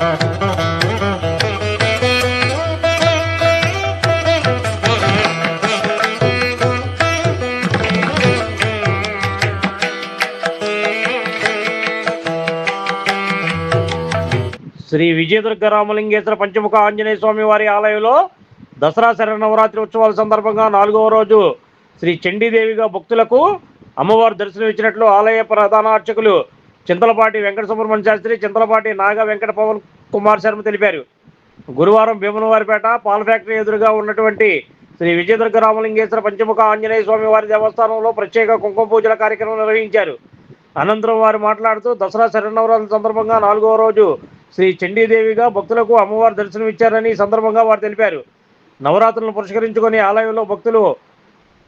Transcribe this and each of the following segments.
శ్రీ విజయదుర్గ రామలింగేశ్వర పంచముఖ ఆంజనేయ స్వామి వారి ఆలయంలో దసరా శరన్నవరాత్రి ఉత్సవాల సందర్భంగా నాలుగవ రోజు శ్రీ చండీదేవిగా భక్తులకు అమ్మవారు దర్శనమిచ్చినట్లు ఆలయ ప్రధాన అర్చకులు చింతలపాటి వెంకట సుబ్రహ్మణ్య శాస్త్రి చింతలపాటి నాగ వెంకట పవన్ కుమార్ శర్మ తెలిపారు. గురువారం భీమనవారిపేట పాల ఫ్యాక్టరీ ఎదురుగా ఉన్నటువంటి శ్రీ విజయదుర్గ రామలింగేశ్వర పంచముఖ ఆంజనేయ స్వామి వారి దేవస్థానంలో ప్రత్యేక కుంకుమ పూజల కార్యక్రమం నిర్వహించారు. అనంతరం వారు మాట్లాడుతూ దసరా శరణవరాల సందర్భంగా నాలుగవ రోజు శ్రీ చండీదేవిగా భక్తులకు అమ్మవారు దర్శనమిచ్చారని సందర్భంగా వారు తెలిపారు. నవరాత్రులను పురస్కరించుకొని ఆలయంలో భక్తులు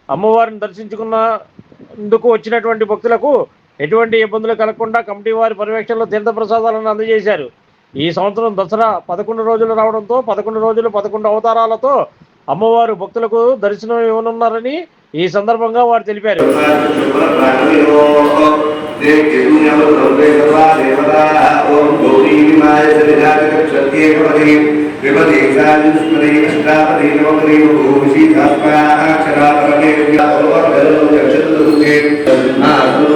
అమ్మవారిని దర్శించుకున్నందుకు వచ్చినటువంటి భక్తులకు ఎటువంటి ఇబ్బందులు కలగకుండా కమిటీ వారి పర్యవేక్షణలో తీర్థప్రసాదాలను అందజేశారు. ఈ సంవత్సరం దసరా పదకొండు రోజులు రావడంతో పదకొండు రోజులు పదకొండు అవతారాలతో అమ్మవారు భక్తులకు దర్శనం ఇవ్వనున్నారని ఈ సందర్భంగా వారు తెలిపారు.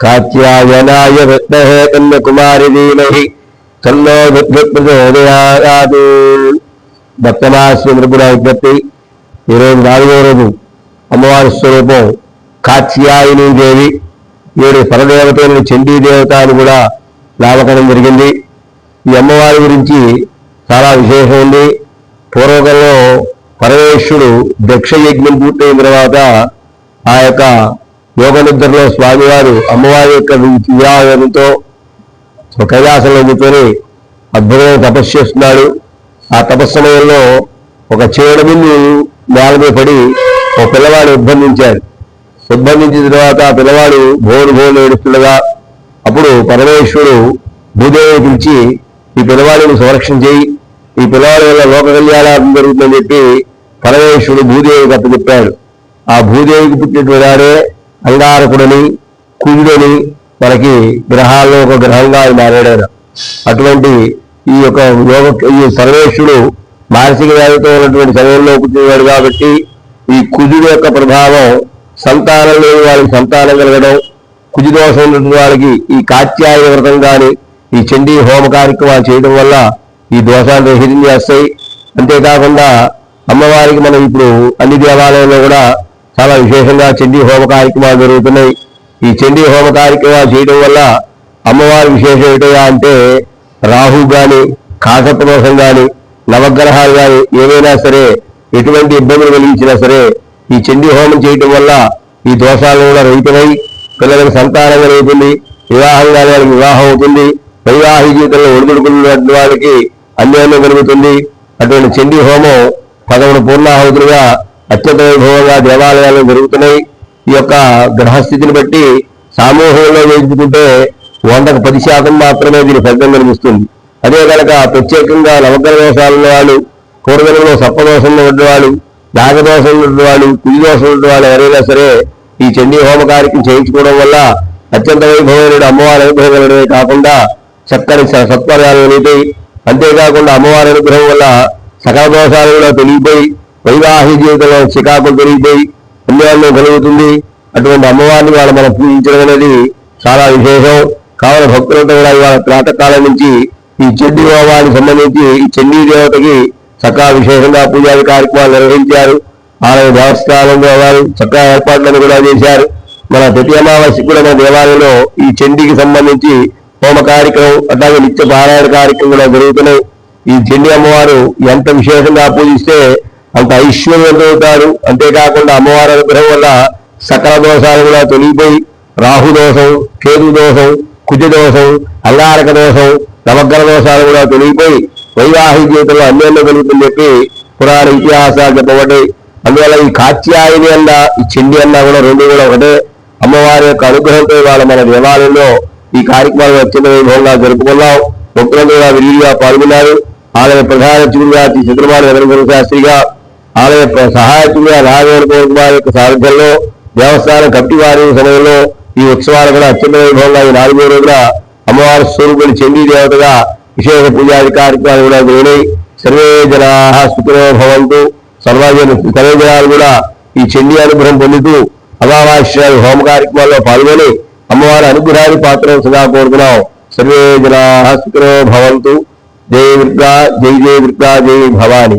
కాత్యాయనాయ విద్మహే కన్యకుమారి ధీమహి తన్నో విద్యుత్ప్రచోదయాదు భక్తమాశ్రీ త్రిపుర విజ్ఞప్తి ఈరోజు నాలుగో రోజు అమ్మవారి స్వరూపం కాత్యాయని దేవి ఏడు పరదేవతలను చండీ దేవత అని కూడా నామకరణం జరిగింది. ఈ అమ్మవారి గురించి చాలా విశేషం ఉంది. పూర్వకంలో పరమేశ్వరుడు దక్ష యజ్ఞం పూర్తయిన తర్వాత ఆ యొక్క యోగనిద్రలో స్వామివారు అమ్మవారి యొక్క వివాహంతో కైలాసంలో కూర్చొని అద్భుతమైన తపస్సు చేస్తున్నాడు. ఆ తపస్సు సమయంలో ఒక నేల మీద పడి ఒక పిల్లవాడు ఉద్బంధించాడు. ఉద్బంధించిన తర్వాత ఆ పిల్లవాడు భోరు భోరు ఏడుస్తుండగా అప్పుడు పరమేశ్వరుడు భూదేవిని పిలిచి ఈ పిల్లవాడిని సంరక్షణ చేయి. ఈ పిల్లవాడి వల్ల లోక కళ్యాణం జరుగుతుందని చెప్పి పరమేశ్వరుడు భూదేవికి అప్పచెప్పాడు. ఆ భూదేవికి పుట్టినటువంటి వాడే అంగారకుడని కుజుడని మనకి గ్రహాల్లో ఒక గ్రహంగా ఆయన మారాడు ఆయన. అటువంటి ఈ యొక్క యోగ ఈ సర్వేశ్వరుడు మానసిక వ్యాధితో ఉన్నటువంటి సమయంలో కూర్చున్నాడు కాబట్టి ఈ కుజుడు యొక్క ప్రభావం సంతానం లేని వారికి సంతానం కలగడం కుజుదోషం ఉన్నటువంటి వాళ్ళకి ఈ కాత్యాయ వ్రతం కానీ ఈ చండీ హోమ కార్యక్రమాలు చేయడం వల్ల ఈ దోషాలు రహితం చేస్తాయి అంతేకాకుండా అమ్మవారికి మనం ఇప్పుడు అన్ని దేవాలయంలో కూడా చాలా విశేషంగా చండీ హోమ కార్యక్రమాలు జరుగుతున్నాయి. ఈ చండీ హోమ కార్యక్రమాలు చేయడం వల్ల అమ్మవారి విశేషం ఏంటయ్యా అంటే రాహు గాని కాకప దోషం గాని నవగ్రహాలు గాని ఏవైనా సరే ఎటువంటి ఇబ్బందులు కలిగించినా సరే ఈ చండీ హోమం చేయటం వల్ల ఈ దోషాలు కూడా రహితమై పిల్లలకు సంతానం కలుగుతుంది వివాహం కాని వారికి వివాహం అవుతుంది వైవాహిక జీవితంలో ఒడిదుడుకున్నటువంటి వాళ్ళకి అన్యాయం కలుగుతుంది. అటువంటి చండీ హోమం పదమూడు పూర్ణాహుతులుగా అత్యంత వైభవంగా దేవాలయాలు జరుగుతున్నాయి. ఈ యొక్క గ్రహస్థితిని బట్టి సామూహంలో వేయించుకుంటే వందకు పది శాతం మాత్రమే దీని ఫలితం కనిపిస్తుంది అదే కనుక ప్రత్యేకంగా నవగ్రహ దోషాలున్న వాళ్ళు పూర్వజనంలో సప్పదోషంలో ఉన్నవాళ్ళు నాగదోషంలో ఉన్నవాళ్ళు కులి దోషం ఉన్నవాళ్ళు ఎవరైనా సరే ఈ చండీ హోమ కార్యక్రమం చేయించుకోవడం వల్ల అత్యంత వైభవమైన అమ్మవారి అనుగ్రహం కాకుండా చక్కని స- కలిగితే అంతేకాకుండా అమ్మవారి అనుగ్రహం వల్ల సకల దోషాలు కూడా పెరిగిపోయి వైవాహిక జీవితంలో చికాకులు పెరిగిపోయి పుణ్యాన్ని కలుగుతుంది. అటువంటి అమ్మవారిని వాళ్ళు మనం పూజించడం అనేది చాలా విశేషం. కావున భక్తులతో కూడా ఇవాళ ప్రాతకాలం నుంచి ఈ చెండి హోమానికి సంబంధించి ఈ చండీ దేవతకి చక్కగా విశేషంగా పూజాది కార్యక్రమాలు నిర్వహించారు. ఆలయ దేవస్థానంలో వారు చక్కగా ఏర్పాట్లను కూడా చేశారు. మన ప్రతి అమావాస్య కూడా మన దేవాలయంలో ఈ చెండికి సంబంధించి హోమ కార్యక్రమం అట్లాగే నిత్య పారాయణ కార్యక్రమం కూడా జరుగుతున్నాయి. ఈ చెండి అమ్మవారు ఎంత విశేషంగా పూజిస్తే అంత ఐశ్వర్యవంతుతారు అంతేకాకుండా అమ్మవారి అనుగ్రహం వల్ల సకల దోషాలు కూడా తొలగిపోయి రాహు దోషం కేతు దోషం కుజ దోషం అంగారక దోషం నవగ్రహ దోషాలు కూడా తొలగిపోయి వైవాహిక జీవితంలో అన్యోన్యం కలుగుతుందని చెప్పి పురాణ ఇతిహాసాలు చెప్పబడ్డాయి. అందువల్ల ఈ కాత్యాయని అన్న ఈ చెండి అన్న కూడా రెండు కూడా ఒకటే. అమ్మవారి యొక్క అనుగ్రహంతో ఇవాళ మన దేవాలయంలో ఈ కార్యక్రమాలు అత్యంత వైభవంగా జరుపుకున్నాం. భక్తులందరూ విరివిగా పాల్గొన్నారు. ఆలయ ప్రధాన అర్చకుడిగా శ్రీ చంద్రబాబు శాస్త్రిగా ఆలయ ప్ర- సహాయకుడిగా రాజవేణ కుమార్ యొక్క సారథ్యంలో దేవస్థానం కమిటీ వారి సమయంలో ఈ ఉత్సవాలు కూడా అత్యంత వైభవంగా ఈ నాలుగో రోజున అమ్మవారి స్వరూపుని చండీ దేవతగా విశేష పూజాది కార్యక్రమాలు కూడా జరిగినాయి సర్వే జనా సుఖినో భవంతు. సర్వజన సర్వే జనాలు కూడా ఈ చండీ అనుగ్రహం పొందుతూ అమావాస్యాది హోమ కార్యక్రమాల్లో పాల్గొని అమ్మవారి అనుగ్రహాన్ని పాత్ర సదా కోరుతున్నాం సర్వే జనా సుఖినో భవంతు. జై దుర్గా జై జై దుర్గా జై భవాని.